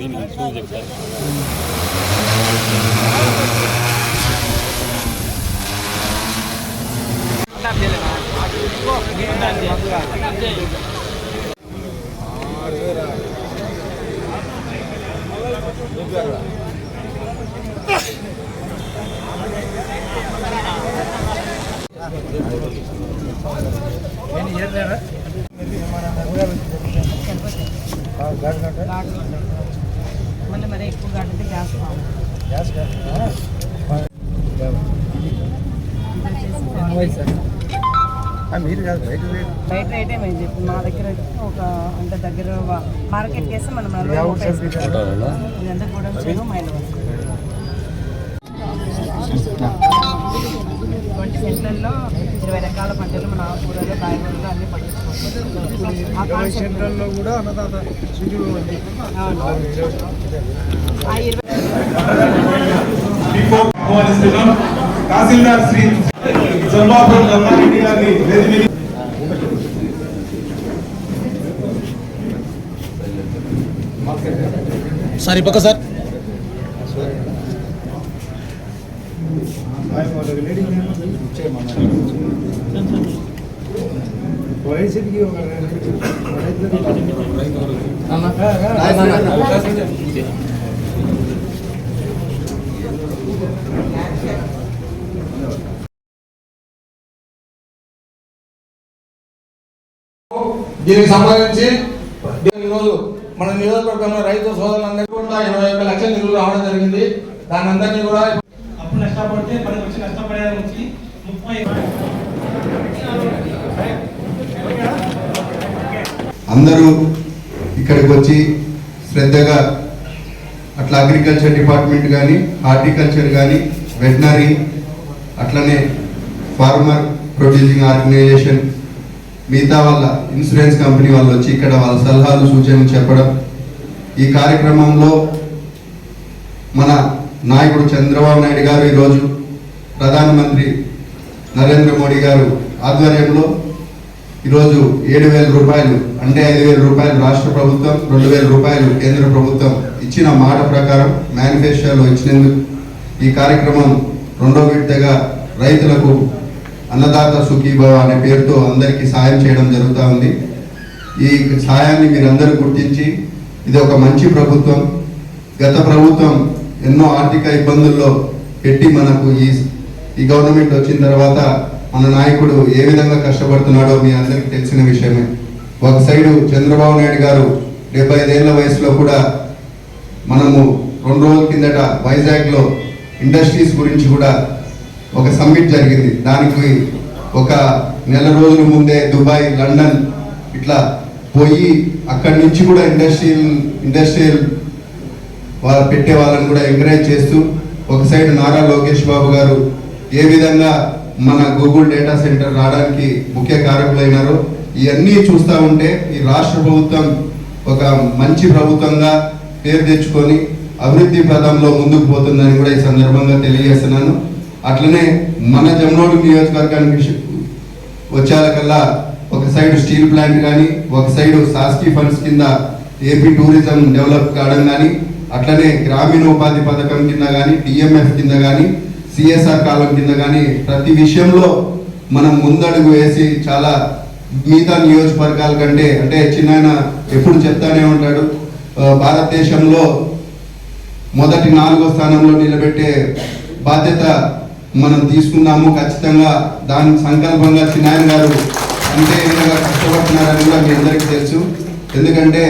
దీనికి చూసి చెప్తారు. నేను ఏం లేదా కడితే గంట మీరు కాదు బయట రేట్ మేము చెప్పి మా దగ్గర ఒక అంటే దగ్గర మార్కెట్ వేస్తే మనం. ఇదంతా కూడా చెరువు మైలు ట్వంటీ సెంట్లలో ఇరవై రకాల పంటలు మన కూరలు కాయగూరలు అన్ని పండించుకోవచ్చు కూడా అన్నదాత తహసీల్దార్ శ్రీ గారిని సార్ ఈ పక్క సార్. వయసుకి ఒక దీనికి సంబంధించి ఈరోజు మన నియోజకవర్గంలో రైతు సోదరులందరికీ కూడా ఇరవై ఒక్క లక్షల నిధులు రావడం జరిగింది. దాని అందరినీ కూడా అప్పుడు నష్టపడితే మనకు వచ్చి నష్టపడేది వచ్చి ముప్పై అందరూ ఇక్కడికి వచ్చి శ్రద్ధగా అట్లా అగ్రికల్చర్ డిపార్ట్మెంట్ కానీ హార్టికల్చర్ కానీ వెటనరీ అట్లనే ఫార్మర్ ప్రొడ్యూసింగ్ ఆర్గనైజేషన్ మిగతా వాళ్ళ ఇన్సూరెన్స్ కంపెనీ వాళ్ళు వచ్చి ఇక్కడ వాళ్ళ సలహాలు సూచనలు చెప్పడం. ఈ కార్యక్రమంలో మన నాయకుడు చంద్రబాబు నాయుడు గారు ఈరోజు ప్రధానమంత్రి నరేంద్ర మోడీ గారు ఆధ్వర్యంలో ఈరోజు ఏడు వేల రూపాయలు అంటే ఐదు వేల రూపాయలు రాష్ట్ర ప్రభుత్వం రెండు వేల రూపాయలు కేంద్ర ప్రభుత్వం ఇచ్చిన మాట ప్రకారం మేనిఫెస్టోలో ఇచ్చినందుకు ఈ కార్యక్రమం రెండో విడతగా రైతులకు అన్నదాత సుఖీభవ అనే పేరుతో అందరికీ సాయం చేయడం జరుగుతూ ఉంది. ఈ సాయాన్ని మీరందరూ గుర్తించి ఇది ఒక మంచి ప్రభుత్వం. గత ప్రభుత్వం ఎన్నో ఆర్థిక ఇబ్బందుల్లో పెట్టి మనకు ఈ ఈ గవర్నమెంట్ వచ్చిన తర్వాత మన నాయకుడు ఏ విధంగా కష్టపడుతున్నాడో మీ అందరికీ తెలిసిన విషయమే. ఒక సైడు చంద్రబాబు నాయుడు గారు డెబ్బై ఐదేళ్ళ వయసులో కూడా మనము రెండు రోజుల కిందట వైజాగ్లో ఇండస్ట్రీస్ గురించి కూడా ఒక సమ్మిట్ జరిగింది. దానికి ఒక నెల రోజుల ముందే దుబాయ్ లండన్ ఇట్లా పోయి అక్కడి నుంచి కూడా ఇండస్ట్రియల్ ఇండస్ట్రియల్ వాళ్ళ పెట్టే వాళ్ళని కూడా ఎంకరేజ్ చేస్తూ ఒక సైడ్ నారా లోకేష్ బాబు గారు ఏ విధంగా మన గూగుల్ డేటా సెంటర్ రావడానికి ముఖ్య కారకులైనారో ఇవన్నీ చూస్తూ ఉంటే ఈ రాష్ట్ర ప్రభుత్వం ఒక మంచి ప్రభుత్వంగా పేరు తెచ్చుకొని అభివృద్ధి పదంలో ముందుకు పోతుందని కూడా ఈ సందర్భంగా తెలియజేస్తున్నాను. అట్లనే మన జమ్నోడు నియోజకవర్గానికి విష- వచ్చేకల్లా ఒక సైడ్ స్టీల్ ప్లాంట్ కానీ ఒక సైడ్ సాస్కీ ఫండ్స్ కింద ఏపీ టూరిజం డెవలప్ కావడం కానీ అట్లనే గ్రామీణ ఉపాధి పథకం కింద కానీ డిఎంఎఫ్ కింద కానీ సిఎస్ఆర్ కాలం కింద కానీ ప్రతి విషయంలో మనం ముందడుగు వేసి చాలా మిగతా నియోజకవర్గాల కంటే అంటే చిన్న ఎప్పుడు చెప్తానే ఉంటాడు భారతదేశంలో మొదటి నాలుగో స్థానంలో నిలబెట్టే బాధ్యత మనం తీసుకుందాము. ఖచ్చితంగా దాని సంకల్పంగా చిన్నాయన గారు అంతే విధంగా కష్టపడుతున్నారని కూడా మీ అందరికీ తెలుసు. ఎందుకంటే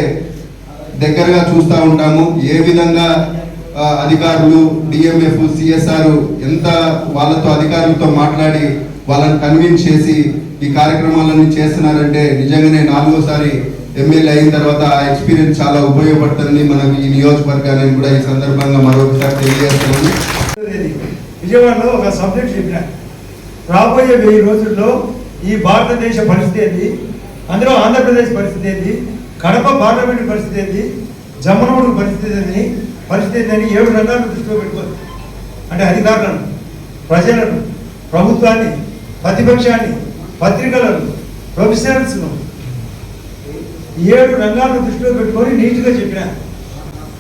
దగ్గరగా చూస్తూ ఉంటాము. ఏ విధంగా అధికారులు డిఎంఎఫ్ సిఎస్ఆర్ ఎంత వాళ్ళతో అధికారులతో మాట్లాడి వాళ్ళని కన్విన్స్ చేసి ఈ కార్యక్రమాలన్నీ చేస్తున్నారంటే నిజంగానే నాలుగోసారి ఎమ్మెల్యే అయిన తర్వాత ఆ ఎక్స్పీరియన్స్ చాలా ఉపయోగపడుతుంది మనకు ఈ నియోజకవర్గాన్ని కూడా ఈ సందర్భంగా మరొకసారి తెలియజేస్తున్నాను. విజయవాడలో ఒక సబ్జెక్ట్ చెప్పిన. రాబోయే వెయ్యి రోజుల్లో ఈ భారతదేశ పరిస్థితి ఏంటి? అందులో ఆంధ్రప్రదేశ్ పరిస్థితి ఏంటి? కడప పార్లమెంట్ పరిస్థితి ఏంటి జమ్మనోడు పరిస్థితి ఏంటి పరిస్థితి ఏంటని ఏడు రంగాలను దృష్టిలో పెట్టుకోవచ్చు అంటే అధికారులను ప్రజలను ప్రభుత్వాన్ని ప్రతిపక్షాన్ని పత్రికలను ప్రొఫెషనల్స్ను ఏడు రంగాలను దృష్టిలో పెట్టుకొని నీట్గా చెప్పిన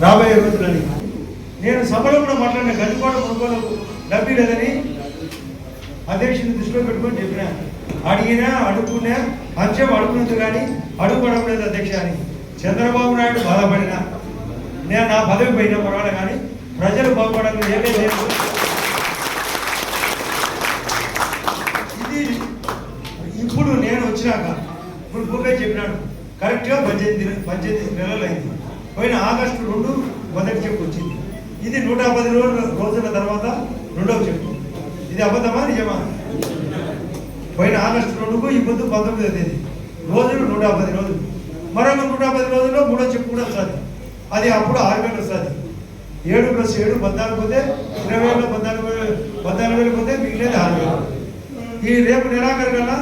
రాబోయే రోజులని. నేను సభలో కూడా మాట్లాడిన గడిపాడు మునుగోలకు డబ్బి లేదని అధ్యక్షుని దృష్టిలో పెట్టుకొని చెప్పిన. అడిగినా అడుగుకున్నా అంశం అడుగుతుంది కానీ అడుగుపడం లేదు అధ్యక్ష అని. చంద్రబాబు నాయుడు బాధపడినా. నేను నా పదవి పోయిన పర్వాలే కానీ ప్రజలు బాగుపడాలని ఏమీ లేదు. ఇది ఇప్పుడు నేను వచ్చినాక ఇప్పుడు భూపే చెప్పినాడు కరెక్ట్గా పద్దెనిమిది పద్దెనిమిది నెలలు అయింది. పోయిన ఆగస్టు రెండు మొదటి చెప్పు వచ్చింది. ఇది నూట పది రోజుల రోజుల తర్వాత రెండవ చెప్పు. ఇది అబద్ధమా నిజమా? పోయిన ఆగస్టు రెండుకు ఈ పొద్దు పంతొమ్మిదో తేదీ. రోజులు నూట పది రోజులు. మరొక నూట పది రోజుల్లో మూడో చెప్పు కూడా వస్తుంది. అది అప్పుడు ఆరు వేలు వస్తుంది. ఏడు ప్లస్ ఏడు పద్నాలుగు పోతే ఇరవై వేలు పద్నాలుగు వేలు పద్నాలుగు వేలు పోతే మిగిలేదు ఆరు వేలు. ఈ రేపు నెలాఖరు కల్లా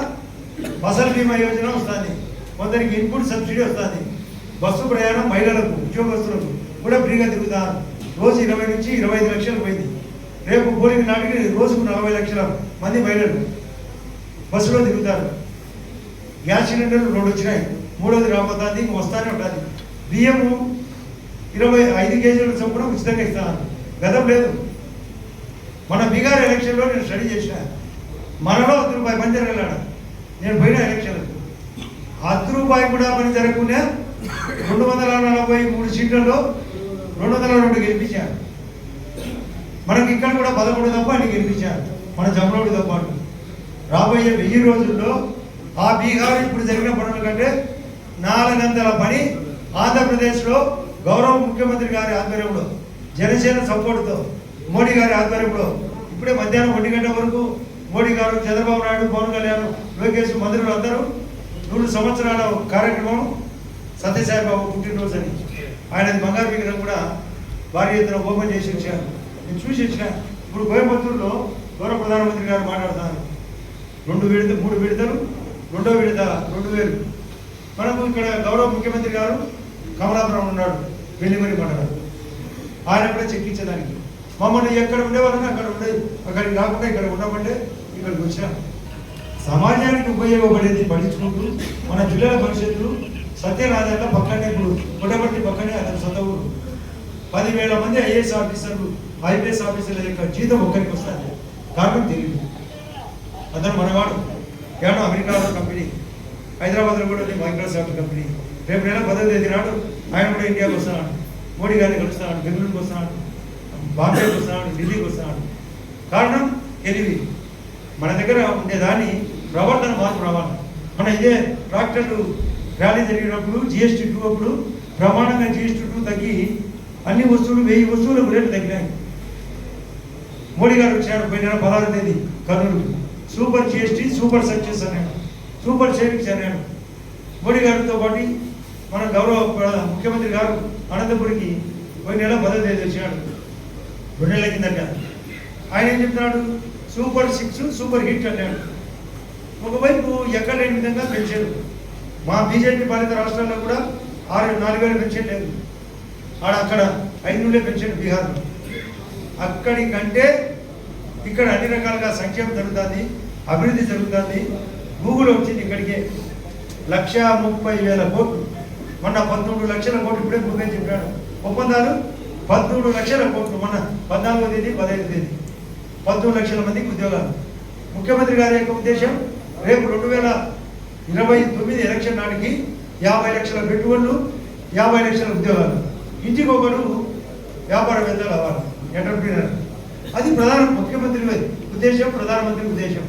ఫసల్ బీమా యోజన వస్తుంది. కొందరికి ఇన్పుట్ సబ్సిడీ వస్తుంది. బస్సు ప్రయాణం మహిళలకు ఉద్యోగస్తులకు కూడా ఫ్రీగా తిరుగుతారు. రోజు ఇరవై నుంచి ఇరవై ఐదు లక్షలు పోయింది. రేపు పోలింగ్ నాటికి రోజుకు నలభై లక్షల మంది మహిళలు బస్సులో దిగుతారు. గ్యాస్ సిలిండర్లు రెండు వచ్చినాయి. మూడోది రాబోతుంది ఇంక వస్తానే ఉంటుంది బియ్యము ఇరవై ఐదు కేజీల చొప్పున ఉచితంగా ఇస్తాను. గతం లేదు. మన బీహార్ ఎలక్షన్లో నేను స్టడీ చేసిన. మనలో అర్ధ రూపాయి పని జరగలేడా? నేను పోయిన ఎలక్షన్లకు అర్ధ రూపాయి కూడా పని జరగకుండా రెండు వందల నలభై మూడు సీట్లలో రెండు వందల రెండు గెలిపించారు మనకి ఇక్కడ కూడా పదకొండు తప్ప అని గెలిపించారు మన జమలోడితో పాటు. రాబోయే వెయ్యి రోజుల్లో ఆ బీహార్ ఇప్పుడు జరిగిన పనుల కంటే నాలుగంతల పని ఆంధ్రప్రదేశ్లో గౌరవ ముఖ్యమంత్రి గారి ఆధ్వర్యంలో జనసేన సపోర్టుతో మోడీ గారి ఆధ్వర్యంలో ఇప్పుడే మధ్యాహ్నం ఒంటి గంట వరకు మోడీ గారు చంద్రబాబు నాయుడు పవన్ కళ్యాణ్ లోకేష్ మంత్రులు అందరూ నూరు సంవత్సరాల కార్యక్రమం సత్యసాయి బాబు పుట్టినరోజు అని. ఆయన బంగారు విగ్రహం కూడా భారీ ఎత్తున ఓపెన్ చేసి వచ్చాను నేను చూసి వచ్చిన ఇప్పుడు కోయంబత్తూరులో గౌరవ ప్రధానమంత్రి గారు మాట్లాడుతున్నారు. రెండు విడత మూడు విడతలు రెండో విడత రెండు వేలు. మనకు ఇక్కడ గౌరవ ముఖ్యమంత్రి గారు కమలాపురం ఉన్నాడు వెల్లిమరి మండలం. ఆయన కూడా చెక్కించడానికి మమ్మల్ని ఎక్కడ ఉండేవాళ్ళని అక్కడ ఉండే అక్కడికి కాకుండా ఇక్కడ ఉండమంటే ఇక్కడికి వచ్చినాం. సమాజానికి ఉపయోగపడేది పడించుకుంటూ మన జిల్లాల భవిష్యత్తు సత్యనారాయణ పక్కనే ఇప్పుడు పుట్టబట్టి పక్కనే అతని సొంత ఊరు. పదివేల మంది ఐఏఎస్ ఆఫీసర్లు ఐపీఎస్ ఆఫీసర్ల యొక్క జీతం ఒక్కరికి వస్తుంది. కాబట్టి తెలియదు. అతను మనవాడు కేవలం అమెరికాలో కంపెనీ. హైదరాబాద్లో కూడా ఉంది మైక్రోసాఫ్ట్ కంపెనీ. రేపు నెల పదవి తేదీ నాడు ఆయన కూడా ఇండియాకి వస్తున్నాడు మోడీ గారిని కలుస్తున్నాడు బెంగళూరుకి వస్తున్నాడు బాంబేకి వస్తున్నాడు ఢిల్లీకి వస్తున్నాడు కారణం తెలివి. మన దగ్గర ఉండేదాన్ని ప్రవర్తన మార్పు రావాలి మన ఇదే ట్రాక్టర్లు ర్యాలీ జరిగినప్పుడు జిఎస్టీ టూ అప్పుడు ప్రమాణంగా జిఎస్టీ టూ తగ్గి అన్ని వస్తువులు వెయ్యి వస్తువులకు రేట్లు తగ్గినాయి. మోడీ గారు వచ్చాడు పోయిన పదహారు తేదీ Kurnool super GST super success అన్నాడు. సూపర్ సేవింగ్స్ అన్నాడు. మోడీ గారితో పాటు మన గౌరవ ప్ర- ముఖ్యమంత్రి గారు అనంతపురికి పోయిన నెల మొదలు తేదీ వచ్చాడు రెండు నెలల కిందట ఆయన ఏం చెప్తున్నాడు? సూపర్ సిక్స్ సూపర్ హిట్ అన్నాడు. ఒకవైపు ఎక్కడ లేని విధంగా పెంచారు. మా బీజేపీ పాలిత రాష్ట్రాల్లో కూడా ఆరు నాలుగు వేలు పెన్షన్ లేదు. ఆడ అక్కడ ఐదు నుండే పెన్షన్ బీహార్లో. అక్కడి కంటే ఇక్కడ అన్ని రకాలుగా సంక్షేమం జరుగుతుంది. అభివృద్ధి జరుగుతుంది. గూగుల్ వచ్చింది ఇక్కడికే లక్ష ముప్పై వేల కోట్లు. మొన్న పంతొమ్మిది లక్షల కోట్లు ఇప్పుడే భూపేష్ చెప్పాడు. ఒప్పందాలు పద్మూడు లక్షల కోట్లు మొన్న పద్నాలుగో తేదీ పదహైదు తేదీ. పంతొమ్మిది లక్షల మందికి ఉద్యోగాలు. ముఖ్యమంత్రి గారి యొక్క ఉద్దేశం రేపు రెండు వేల ఇరవై తొమ్మిది ఎలక్షన్ నాటికి యాభై లక్షల పెట్టుబడులు యాభై లక్షల ఉద్యోగాలు. ఇంటికొకరు వ్యాపారవేత్తలు అవ్వాలి. ఎంటర్ప్రీనర్. అది ప్రధాన ముఖ్యమంత్రి ఉద్దేశం ప్రధానమంత్రి ఉద్దేశం.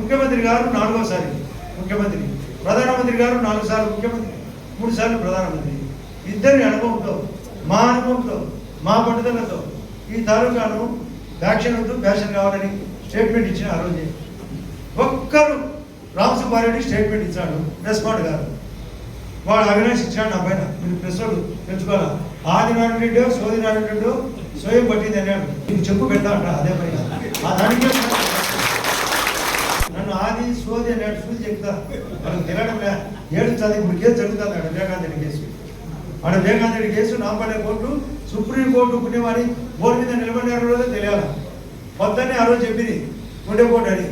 ముఖ్యమంత్రి గారు నాలుగోసారి. ముఖ్యమంత్రి. ప్రధానమంత్రి గారు నాలుగు సార్లు ముఖ్యమంత్రి. మూడు సార్లు ప్రధానమంత్రి. ఇద్దరి అనుభవంతో మా అనుభవంతో మా పట్టుదలతో ఈ తాలూకాను ఫ్యాక్షన్ వద్దు ఫ్యాషన్ కావాలని స్టేట్మెంట్ ఇచ్చిన ఆ రోజే. ఒక్కరు రామసుబ్బారెడ్డి స్టేట్మెంట్ ఇచ్చాడు రెస్పాండ్ గారు. వాడు అవినాష్ ఇచ్చాడు నా పైన. మీరు ప్రశ్నలు తెలుసుకోవాలా? ఆది నాయుడు సోది నాయుడు స్వయం పట్టింది అన్నాడు. నీకు చెప్పు పెడతా అంట అదే పైన ఆ దానికే నాది సోది సోది అన్నాడు సూది చెప్తా. వాళ్ళకి తినడం ఏడు చదివి ఇప్పుడు కేసు జరుగుతుంది ఆడ వివేకానంద కేసు. ఆడ వివేకానంద కేసు నాంపడే కోర్టు సుప్రీం కోర్టు పుణ్యమని బోర్డు మీద నిలబడినారు రోజు తెలియాలి. పొద్దున్నే ఆ రోజు చెప్పింది ఉండే కోర్టు అని.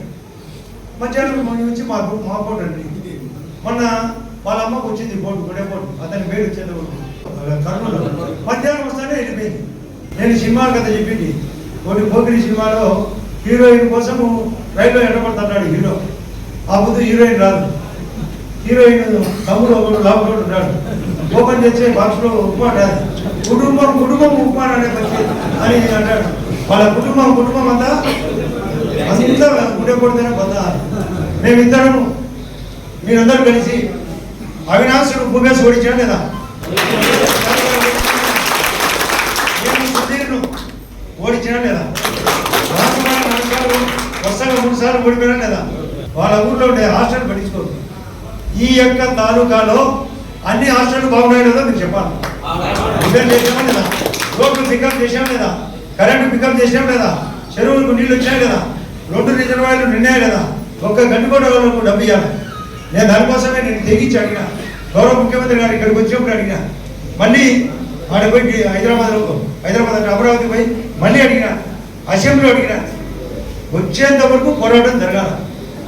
మధ్యాహ్నం మన నుంచి మా మా కోర్టు అండి మొన్న వాళ్ళ అమ్మకు వచ్చింది బోర్డు ఉండే కోర్టు అతని పేరు వచ్చేది కర్నూలు. మధ్యాహ్నం వస్తానే వెళ్ళిపోయింది. నేను సినిమా కథ చెప్పింది. ఒకటి పోకిరి సినిమాలో హీరోయిన్ కోసము రైల్లో ఎండబడుతున్నాడు హీరో. ఆ ముందు హీరోయిన్ రాదు. హీరోయిన్ తమ్ముడు ఒకడు లోపల ఉన్నాడు. ఓపెన్ చేసే బాక్స్లో ఉప్మా రాదు. కుటుంబం కుటుంబం ఉప్మా అనే వచ్చి అని అంటాడు. వాళ్ళ కుటుంబం కుటుంబం అంతా అంతా గుడ్డ కొడితేనే మేము మేమిద్దరం మీరందరూ కలిసి అవినాశుడు భూమేసి ఓడించాడు లేదా? నేను సుధీర్ను లేదా? వరుసగా మూడు సార్లు ఓడిపోయినా లేదా వాళ్ళ ఊర్లో ఉండే హాస్టల్ పట్టించుకోరు ఈ యొక్క తాలూకాలో అన్ని హాస్టల్ బాగున్నాయి లేదా మీరు చెప్పాలి? ఇదే చేసామా లేదా? రోడ్లు పికప్ చేసాం లేదా? కరెంటు పికప్ చేసాం లేదా? చెరువులకు నీళ్ళు వచ్చాయి లేదా? రెండు రిజర్వాయర్లు నిన్నాయి లేదా? ఒక్క గంట కూడా వాళ్ళకు డబ్బు ఇవ్వాలి నేను దానికోసమే నేను తెగించి అడిగిన. గౌరవ ముఖ్యమంత్రి గారు ఇక్కడికి వచ్చినప్పుడు అడిగిన. మళ్ళీ ఆడ పోయి హైదరాబాద్ హైదరాబాద్ అంటే అమరావతి పోయి మళ్ళీ అడిగిన. అసెంబ్లీ అడిగిన. వచ్చేంత వరకు పోరాటం జరగాలి.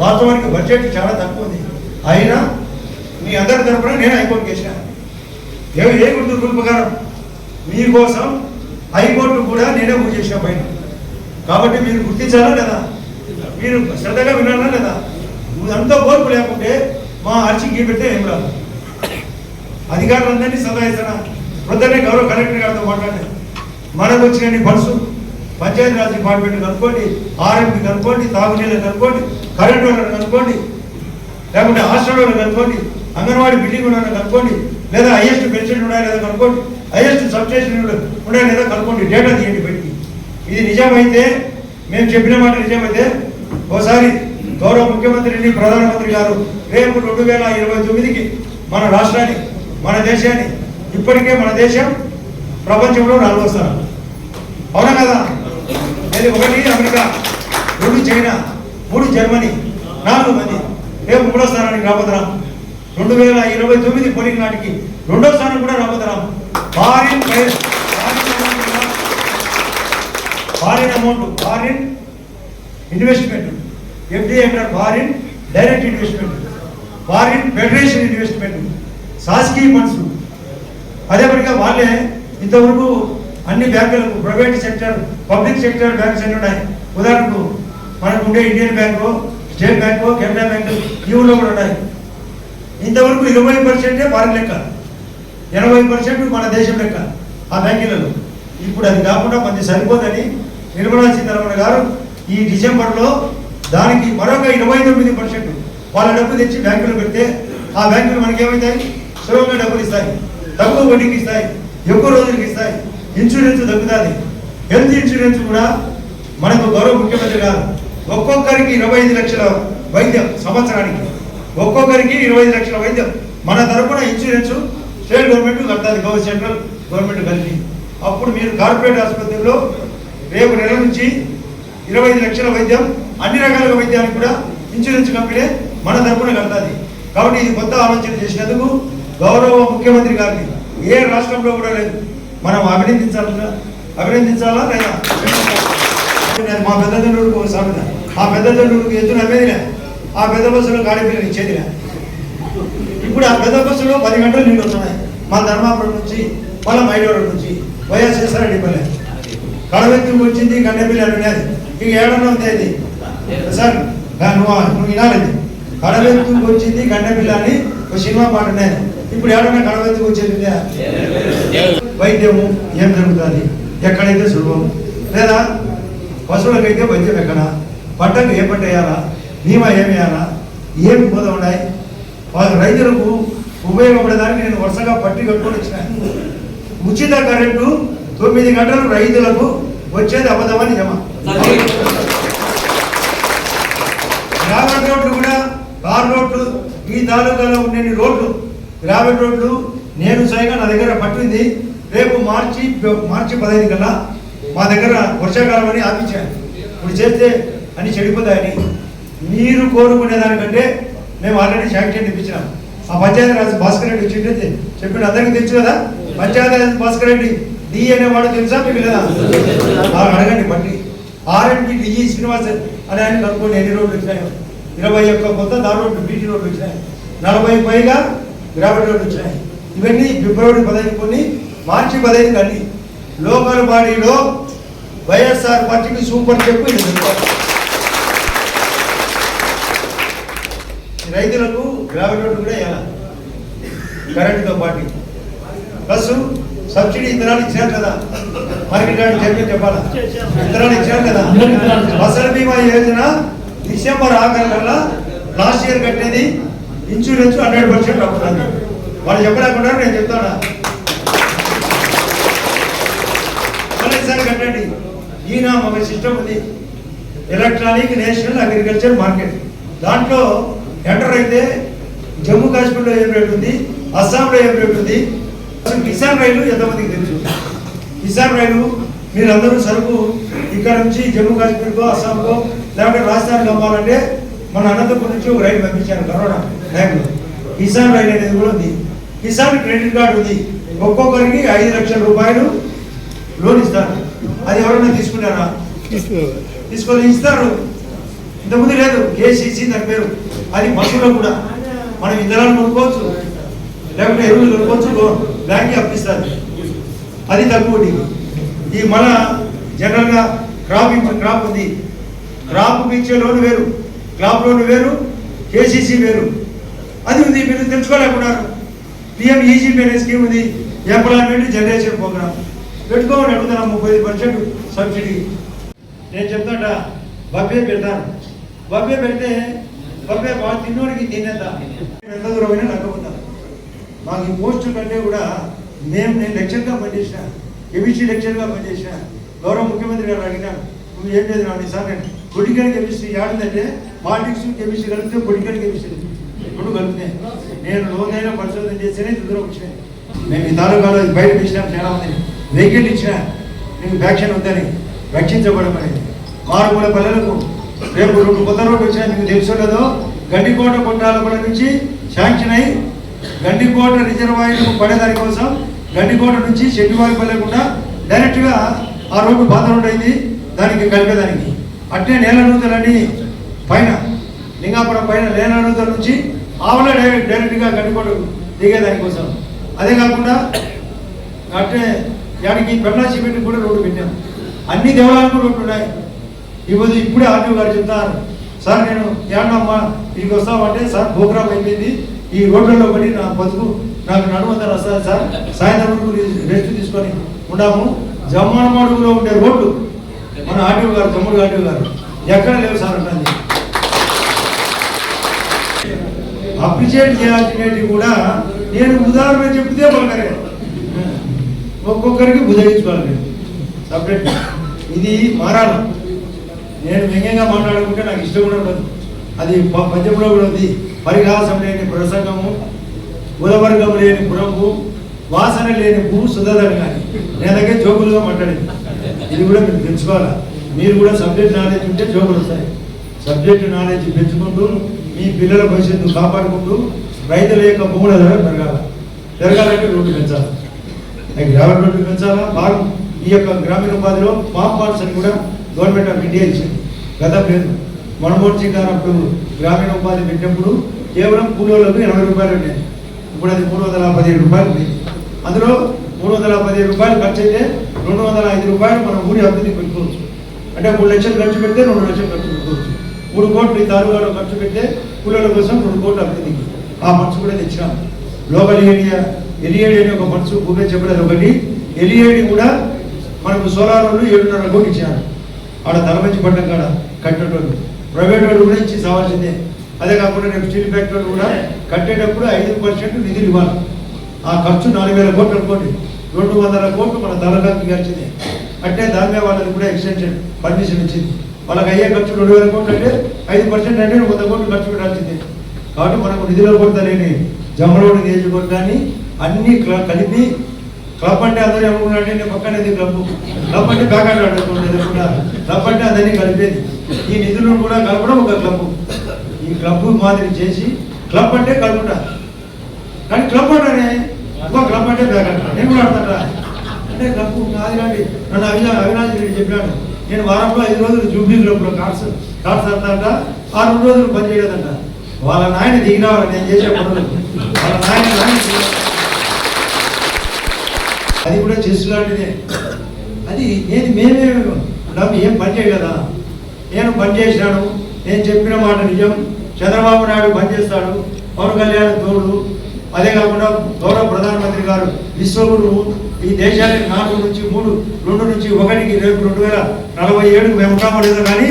వాస్తవానికి బడ్జెట్ చాలా తక్కువ ఉంది అయినా మీ అందరి తరపున నేను హైకోర్టు చేసిన ఏ ఏ గుర్తు రూల్ ప్రకారం మీకోసం హైకోర్టు కూడా నేనే గుర్తు చేసిన పైన. కాబట్టి మీరు గుర్తించాలా లేదా? మీరు శ్రద్ధగా వినాలా లేదా? అంతా ఓర్పు లేకుంటే మా అర్చికి పెడితే ఏం రాదు. అధికారులందరినీ సదాయిస్తున్నా పొద్దున్నే గౌరవ కలెక్టర్ గారితో మాట్లాడి మనకు వచ్చిన ఫండ్స్ పంచాయతీ రాజ్ డిపార్ట్మెంట్ కనుక్కోండి ఆర్ఎంపీ కనుక్కోండి తాగునీళ్ళని కనుక్కోండి కరెంట్ వాళ్ళని కనుక్కోండి లేకుంటే హాస్టల్ వాళ్ళని కనుక్కోండి అంగన్వాడీ బిల్డింగ్ వాళ్ళని కనుక్కోండి లేదా హైయెస్ట్ పెన్షన్ ఉన్నాయా లేదా కనుక్కోండి హైయెస్ట్ సబ్స్టేషన్ ఉన్నాయా లేదా కనుక్కోండి డేటా తీయండి బయటికి. ఇది నిజమైతే మేము చెప్పిన మాట నిజమైతే ఓసారి గౌరవ ముఖ్యమంత్రిని ప్రధానమంత్రి గారు రేపు రెండు వేల ఇరవై తొమ్మిదికి మన రాష్ట్రాన్ని మన దేశాన్ని ఇప్పటికే మన దేశం ప్రపంచంలో నాలుగో స్థానం అవునా కదా? అది ఒకటి అమెరికా రెండు చైనా మూడు జర్మనీ నాలుగు మంది. రేపు మూడో స్థానానికి రాబోతున్నాం. రెండు వేల ఇరవై తొమ్మిది పోలింగ్ నాటికి రెండో స్థానం కూడా రాబోతున్నాం. Foreign foreign amount foreign investment FDI అంటారు foreign direct investment foreign federation investment సాస్కీ funds అదేపటిగా వాళ్ళే ఇంతవరకు అన్ని బ్యాంకులకు private sector public sector banks అన్ని ఉన్నాయి. ఉదాహరణకు మనకు ఉండే Indian bank state bank Canara bank ఈ ఊళ్ళో కూడా ఉన్నాయి. ఇంతవరకు ఇరవై పర్సెంటే ఫారిన్ లెక్క. ఎనభై పర్సెంట్ మన దేశం లెక్క ఆ బ్యాంకులలో. ఇప్పుడు అది కాకుండా కొంచెం సరిపోదని నిర్మలా సీతారామన్ గారు ఈ డిసెంబర్లో దానికి మరొక ఇరవై తొమ్మిది పర్సెంట్ వాళ్ళ డబ్బు తెచ్చి బ్యాంకులో పెడితే ఆ బ్యాంకులు మనకి ఏమవుతాయి సులభంగా డబ్బులు ఇస్తాయి. తక్కువ వడ్డీకి ఇస్తాయి. ఎక్కువ రోజులకి ఇస్తాయి. ఇన్సూరెన్స్ తగ్గుతుంది. హెల్త్ ఇన్సూరెన్స్ కూడా మనకు గౌరవ ముఖ్యమంత్రి గారు ఒక్కొక్కరికి ఇరవై ఐదు లక్షల వైద్యం సంవత్సరానికి ఒక్కొక్కరికి ఇరవై ఐదు లక్షల వైద్యం మన తరపున ఇన్సూరెన్స్ స్టేట్ గవర్నమెంట్ కడతాది గౌ సెంట్రల్ గవర్నమెంట్ కలిపి. అప్పుడు మీరు కార్పొరేట్ ఆసుపత్రిలో రేపు నెల నుంచి ఇరవై ఐదు లక్షల వైద్యం అన్ని రకాల వైద్యానికి కూడా ఇన్సూరెన్స్ కంపెనీ మన తరపున కడతాది. కాబట్టి ఇది కొత్త ఆలోచన చేసినందుకు గౌరవ ముఖ్యమంత్రి గారిని ఏ రాష్ట్రంలో కూడా లేదు. మనం అభినందించాలా అభినందించాలా లేదా? మా పెద్ద ఒక సామెత. ఆ పెద్ద తండ్రుడికి ఎద్దున అమ్మేదిలే. ఆ పెద్ద బస్సులో గాడి పిల్లలు ఇచ్చేదిలే. ఇప్పుడు ఆ పెద్ద బస్సులో పది గంటలు నీళ్ళు వస్తున్నాయి. మా ధర్మాపురం నుంచి పొలం మైడవరం నుంచి వైఎస్ఎస్ఆర్ పల్లె కడవెత్తుకు వచ్చింది గండెపిల్లి అని ఉన్నది ఇక ఏడన్నా ఉంది అది సార్ నువ్వు నువ్వు వినాలి కడవెత్తుకు వచ్చింది గండపిల్ల అని ఒక సినిమా పాట ఉన్నది ఇప్పుడు ఏడన్నా కడవెత్తుకు వచ్చేది వైద్యము ఏం జరుగుతుంది? ఎక్కడైతే సులభం లేదా పశువులకైతే వైద్యం ఎక్కడ? పంటకు ఏ పంట వేయాలా? బీమా ఏమి వేయాలా? ఏమి పోదా ఉన్నాయి రైతులకు ఉపయోగపడేదానికి నేను వరుసగా పట్టి కట్టుకొని వచ్చిన. ఉచిత కరెంటు తొమ్మిది గంటలు రైతులకు వచ్చేది అబద్ధమని జమ గ్రామీణ రోడ్లు కూడా కార్ రోడ్లు ఈ తాలూకాలో ఉండే రోడ్లు గ్రామీణ రోడ్లు నేను స్వయంగా నా దగ్గర పట్టింది రేపు మార్చి మార్చి పదహైదు కల్లా మా దగ్గర వర్షాకాలం అని ఆపించాను ఇప్పుడు చేస్తే అని చెడిపోతాయని. మీరు కోరుకునే దానికంటే మేము ఆల్రెడీ శాంక్షన్ ఇప్పించినాం. ఆ పంచాయతీ రాజు భాస్కర్ రెడ్డి వచ్చింటే చెప్పిన అందరికీ తెలుసు కదా? పంచాయతీ రాజు భాస్కర్ రెడ్డి డి అనేవాడు తెలుసా మీకు లేదా? అడగండి బట్టి ఆర్ఎండ్బి డిఈ శ్రీనివాస్ అని ఆయన కనుక్కోండి ఎన్ని రోడ్లు వచ్చినాయో. ఇరవై ఒక్క కొత్త దాని రోడ్లు బీటీ రోడ్లు వచ్చినాయి. నలభై పైగా గ్రావెల్ రోడ్లు వచ్చినాయి. ఇవన్నీ ఫిబ్రవరి పదహైదు కొన్ని మార్చి పదహైదు అన్ని లోకల్ బాడీలో వైఎస్ఆర్ పార్టీకి సూపర్ చెప్పు ఇది రైతులకు గ్రామీణ రోడ్డు కూడా వేయాలి? కరెంటుతో పాటు. ప్లస్ సబ్సిడీ ఇతరాలు ఇచ్చారు కదా. మార్కెట్ యార్డ్ చెప్పి చెప్పాలా? ఇతరాలు ఇచ్చారు కదా. ఫసల్ బీమా యోజన డిసెంబర్ ఆఖరి కల్లా లాస్ట్ ఇయర్ కట్టేది. ఇన్సూరెన్స్ హండ్రెడ్ పర్సెంట్ అవుతుంది వాళ్ళు చెప్పలేకుండా నేను చెప్తాను మళ్ళీ ఈసారి కట్టండి ఈనామ్ ఒక సిస్టమ్ ఉంది. ఎలక్ట్రానిక్ నేషనల్ అగ్రికల్చర్ మార్కెట్ దాంట్లో ఎంటర్ అయితే జమ్మూ కాశ్మీర్లో ఏం రేట్ ఉంది? అస్సాంలో ఏం రేట్ ఉంది? అసలు కిసాన్ రైలు ఎంతమందికి తెలుసు? కిసాన్ రైలు మీరందరూ సరుకు ఇక్కడ నుంచి జమ్మూ కాశ్మీర్కో అస్సాంకో లేకపోతే రాజస్థాన్కి అమ్మాలంటే మన అనంతపురం నుంచి ఒక రైలు పంపించాను కరోనా టైంలో. కిసాన్ రైలు అనేది కూడా ఉంది. కిసాన్ క్రెడిట్ కార్డు ఉంది. ఒక్కొక్కరికి ఐదు లక్షల రూపాయలు లోన్ ఇస్తారు. అది ఎవరైనా తీసుకున్నారా? తీసుకొని ఇస్తారు. ఇంతకుముందు లేదు. కేసీసీ దాని పేరు. అది బస్సులో కూడా. మనం ఇంధనాలు కొనుక్కోవచ్చు. లేకుంటే ఎరువులు కొనుక్కోవచ్చు. లో- బ్యాంక్కి అప్పిస్తారు. అది తక్కువ ఈ మన జనరల్గా క్రాప్ క్రాప్ ఉంది. క్రాప్ ఇచ్చే లోన్ వేరు. క్రాప్ లోన్ వేరు. కేసీసీ వేరు. అది ఉంది. మీరు తెలుసుకోలేకున్నారు. పిఎం ఈజీ పేరే స్కీమ్ ఉంది. Employment generation programme. పెట్టుకోమని అడుగుతున్నా ముప్పై పర్సెంట్ సబ్సిడీ. నేను చెప్తాట బబ్బే పెడతాను. బబ్బే పెడితే బబ్బే బాగా తిన్నోడికి తినేద్దా? ఎంత దూరమైనా నక్కకుండా మాకు ఈ పోస్టు కంటే కూడా మేము నేను లెక్చర్గా పనిచేసిన కెమిస్ట్రీ లెక్చర్గా పనిచేసిన గౌరవ ముఖ్యమంత్రి గారు అడిగినాను నువ్వు ఏం చదివినావు సార్ నేను పొలిటికల్ కెమిస్ట్రీ ఆడిందంటే పాలిటిక్స్ కెమిస్ట్రీ కలిపితే పొలిటికల్ కెమిస్ట్రీ. ఇప్పుడు కలిపితే. నేను లోతైన పరిశోధన చేస్తేనే ఇంత దూరం వచ్చినాయి. మేము ఈ తాలూకాలో బయట ఇచ్చినాం చాలా మంది. వెహికల్ ఇచ్చిన నేను వ్యాక్సిన్ వద్దని అనేది. మారుమూల పల్లెలకు రేపు రెండు కొత్త రోడ్డు వచ్చినా మీకు తెలుసో లేదో గండికోట కొట్టాలపడ నుంచి శాంక్షన్ అయి గండికోట రిజర్వాయర్ పడేదాని కోసం గండికోట నుంచి శెట్టివారి పల్లెకుండా డైరెక్ట్గా ఆ రోడ్డు పాత రోడ్డు అయింది. దానికి కలిపేదానికి అట్నే నేల నూతలని పైన లింగాపురం పైన నేల నూతల నుంచి ఆవుల డైరెక్ట్ డైరెక్ట్గా గండికోట దిగేదాని కోసం. అదే కాకుండా అట్నే దానికి పెన్నా సిమెంట్ కూడా రోడ్డు పెట్టాను. అన్ని దేవాలయాలకు రోడ్లు ఉన్నాయి. ఈరోజు ఇప్పుడే ఆర్టీఓ గారు చెప్తారు సార్ నేను ఏడమ్మా ఇక్కడికి వస్తామంటే సార్ ప్రోగ్రామ్ అయిపోయింది. ఈ రోడ్లలో పడి నా బతుకు నాకు నడుమంతా వస్తుంది సార్? సాయంత్రం రెస్ట్ తీసుకొని ఉన్నాము జమ్మనమడుగులో ఉండే రోడ్డు మన ఆర్టీఓ గారు తమ్ముడు ఆర్టీఓ గారు ఎక్కడ లేవు సార్ అంటుంది అప్రిషియేట్ చేయాల్సినవి కూడా నేను ఉదాహరణ చెప్తే పలకరే ఒక్కొక్కరికి బుధగించుకోవాలి సపరేట్ ఇది మారాల. నేను వ్యంగ్యంగా మాట్లాడుకుంటే నాకు ఇష్టం కూడా ఉండదు. అది పద్యంలో కూడా ఉంది. పరిహాసం లేని ప్రసంగము కులవర్గం లేని పురంపు వాసన లేని భూ సుధదని కానీ. నేను దగ్గర జోకులుగా మాట్లాడింది. ఇది కూడా మీరు పెంచుకోవాలా? మీరు కూడా సబ్జెక్ట్ నాలెడ్జ్ ఉంటే జోకులు వస్తాయి. సబ్జెక్ట్ నాలెడ్జ్ పెంచుకుంటూ మీ పిల్లల భవిష్యత్తు కాపాడుకుంటూ రైతుల యొక్క భూముల ధర పెరగాల. పెరగాలంటే రోడ్డు పెంచాలి. గ్రామీణ పెంచాలా బాగా ఈ యొక్క గ్రామీణ ఉపాధిలో పామ్ పార్ట్స్ అని కూడా గవర్నమెంట్ ఆఫ్ ఇండియా ఇచ్చింది. గత పేరు మన్మోహన్ సింగ్ గారు అప్పుడు గ్రామీణ ఉపాధి పెట్టినప్పుడు కేవలం కూలీలకు ఎనభై రూపాయలు ఉన్నాయి ఇప్పుడు అది మూడు వందల పదిహేడు రూపాయలు ఉంది. అందులో మూడు వందల పదిహేడు రూపాయలు ఖర్చు అయితే రెండు వందల ఐదు రూపాయలు మనం ఊరి అభివృద్ధి పెట్టుకోవచ్చు. అంటే మూడు లక్షలు ఖర్చు పెడితే రెండు లక్షలు ఖర్చు పెట్టుకోవచ్చు. మూడు కోట్లు ఈ తాలూకాలో ఖర్చు పెడితే కూలీల కోసం రెండు కోట్లు అభివృద్ధికి ఆ మనసు కూడా తెచ్చినాం. గ్లోబల్ ఏరియా ఎలిఏడి అనే ఒక మనసు భూమి చెప్పలేదు ఒకటి. ఎలిఏడి కూడా మనకు సోలార్ వాళ్ళు ఏడున్నర కోటి ఇచ్చారు. ఆడ తలమంచి పడ్డం కాడ కట్టేటోళ్ళు ప్రైవేట్ వాళ్ళు కూడా ఇచ్చి సావాల్సిందే. అదే కాకుండా రేపు స్టీల్ ఫ్యాక్టరీ కూడా కట్టేటప్పుడు ఐదు పర్సెంట్ నిధులు ఇవ్వాలి. ఆ ఖర్చు నాలుగు వేల కోట్లు అనుకోండి. రెండు వందల కోట్లు మన తలకాకి గడిచింది అంటే దాని మీద వాళ్ళకి కూడా ఎక్స్టెన్షన్ పర్మిషన్ ఇచ్చింది వాళ్ళకి అయ్యే ఖర్చు రెండు వేల కోట్లు అంటే ఐదు పర్సెంట్ అంటే వంద కోట్లు ఖర్చు పెట్టాల్సిందే. కాబట్టి మనకు నిధుల కొరత లేని జమ్మలోడు నియోజకవర్గాన్ని అన్ని క్ల- కలిపి క్లబ్ అంటే అందరూ ఏమనుకున్నారంటే నేను పక్కనేది క్లబ్. క్లబ్ అంటే బ్యాక్ ఆడుకుంటుంది క్లబ్ అంటే అదన్నీ కలిపేది. ఈ నిధులను కూడా కలపడం ఒక క్లబ్. ఈ క్లబ్ మాదిరి చేసి క్లబ్ అంటే కలుపుట కానీ క్లబ్ అంటేనే ఇంకో క్లబ్ అంటే బ్యాక్ అంటారు నేను కూడా ఆడతాడా అంటే క్లబ్ నాది కాండి నన్ను అవినా అవినాష్ రెడ్డి చెప్పాడు నేను వారంలో ఐదు రోజులు జూబ్లీ క్లబ్లో కార్డ్స్ కార్డ్స్ ఆడతాడ ఆ రెండు రోజులు పని చేయలేదంట. వాళ్ళ నాయన దిగినా నేను చేసే పనులు. వాళ్ళ నాయన నాయన అది కూడా చెస్ లాంటిదే. అది ఏది మేమే డబ్బు ఏం పని చేయగలదా నేను పని చేసినాను. నేను చెప్పిన మాట నిజం. చంద్రబాబు నాయుడు పని చేస్తాడు. పవన్ కళ్యాణ్ తోడు. అదే కాకుండా గౌరవ ప్రధానమంత్రి గారు విశ్వగురు. ఈ దేశానికి నాలుగు నుంచి మూడు రెండు నుంచి ఒకటికి రేపు రెండు వేల నలభై ఏడుకు మేము ఉంటామో లేదో కానీ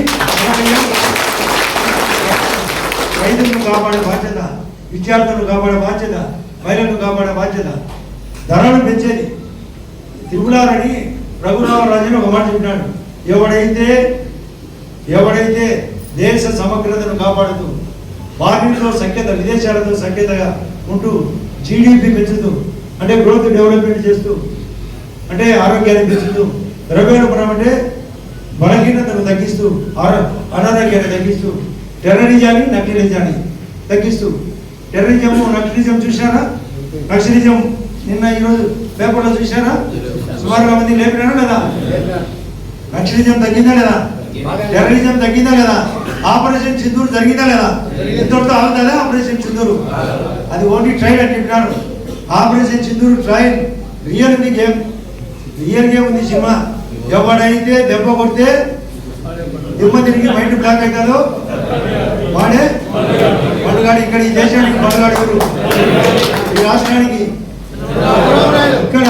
రైతులను కాపాడే బాధ్యత విద్యార్థులను కాపాడే బాధ్యత మహిళలను కాపాడే బాధ్యత ధరలు పెంచేది. తిరుగులారని రఘురామరాజుని ఒక మాట చెప్పినాడు. ఎవడైతే ఎవడైతే దేశ సమగ్రతను కాపాడుతూ వారితో సంఖ్యత విదేశాలతో సంఖ్యతగా ఉంటూ జీడిపి పెంచుతూ అంటే గ్రోత్ డెవలప్మెంట్ చేస్తూ అంటే ఆరోగ్యాన్ని పెంచుతూ ద్రవ్యోల్బణం అంటే బలహీనతను తగ్గిస్తూ ఆరో అనారోగ్యాన్ని తగ్గిస్తూ టెర్రరిజాన్ని నక్సలిజాన్ని తగ్గిస్తూ. టెర్రరిజం నక్సలిజం చూశారా? నక్సలిజం నిన్న ఈరోజు పేపర్లో చూశారా? సుమారుగా మంది లేపినాడు లేదా? నక్సలిజం తగ్గిందా లేదా? టెర్రరిజం తగ్గిందా లేదా? ఆపరేషన్ సింధూరు జరిగిందా లేదా? ఇంతటితో ఆగుతుందా ఆపరేషన్ సింధూరు? అది ఓన్లీ ట్రైల్ అని చెప్పినారు. ఆపరేషన్ సింధూరు ట్రైల్ రియల్ ఉంది గేమ్. రియల్ గేమ్ ఉంది సినిమా. ఎవడైతే దెబ్బ కొడితే దిమ్మ తిరిగి మైండ్ బ్లాక్ అవుతాడో. వాడే? పండుగాడు ఇక్కడ ఈ దేశానికి పండుగాడు ఎవరు? ఈ రాష్ట్రానికి? ఇక్కడ.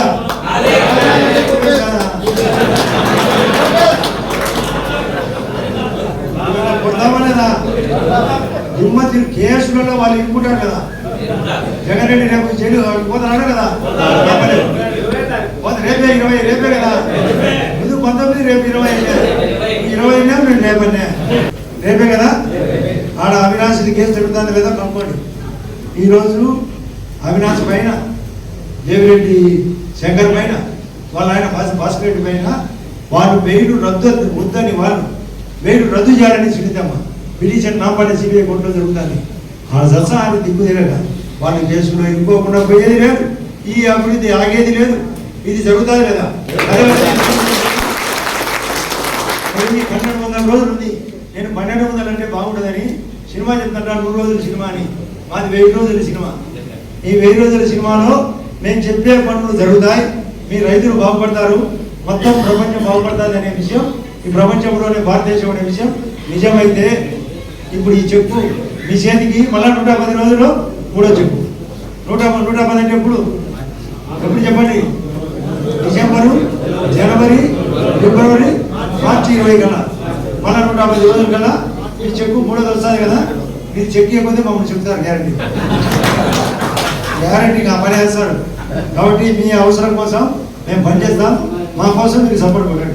కొడతామా కేసులలో వాళ్ళు ఇరుక్కుంటారు కదా జగన్ రెడ్డి రేపు చెడు పోతున్నాడు కదా పోతే రేపే ఇరవై రేపే కదా ముందు పంతొమ్మిది రేపు ఇరవై ఇరవై మేము రేపన్నే రేపే కదా ఆడ అవినాశ్ కేసు తిరుగుతుంది లేదా కనుక్కోండి ఈరోజు అవినాశ్ పైన దేవిరెడ్డి శంకర్ పైన వాళ్ళ ఆయన భాస్ భాస్కర్ రెడ్డి పైన వాళ్ళు బెయిల్ రద్దు వద్దని వాళ్ళు బెయిల్ రద్దు చేయాలని సునీతమ్మ పిటిషన్ నాపల్లి సిబిఐ కోర్టులో జరుగుతుంది. ఆ దశ ఆయన దిక్కు తిరగ. వాళ్ళ కేసులో ఇంకోకుండా పోయేది లేదు. ఈ అభివృద్ధి ఆగేది లేదు. ఇది జరుగుతుంది కదా. పన్నెండు వందల రోజులు ఉంది. నేను పన్నెండు వందలు అంటే బాగుంటుందని సినిమా చెప్తుంటాను నూరు రోజుల సినిమా అని. మాది వెయ్యి రోజుల సినిమా. ఈ వెయ్యి రోజుల సినిమాలో నేను చెప్పే పనులు జరుగుతాయి. మీ రైతులు బాగుపడతారు. మొత్తం ప్రపంచం బాగుపడుతుంది అనే విషయం ఈ ప్రపంచంలోనే భారతదేశం అనే విషయం నిజమైతే ఇప్పుడు ఈ చెప్పు. మీ చేతికి మళ్ళా నూట పది రోజుల్లో మూడో చెప్పు. నూట నూట పది అంటే ఎప్పుడు? ఎప్పుడు చెప్పండి? డిసెంబరు జనవరి ఫిబ్రవరి మార్చి ఇరవై కల్లా. మళ్ళా నూట పది రోజులు కల్లా మీ చెక్కు మూడోది వస్తుంది కదా. మీరు చెక్ ఇవ్వకపోతే మమ్మల్ని చెప్తారు గ్యారంటీ. గ్యారంటీగా పని వేస్తారు కాబట్టి మీ అవసరం కోసం మేము పనిచేస్తాం. మా కోసం మీరు సపోర్ట్ కొట్టండి.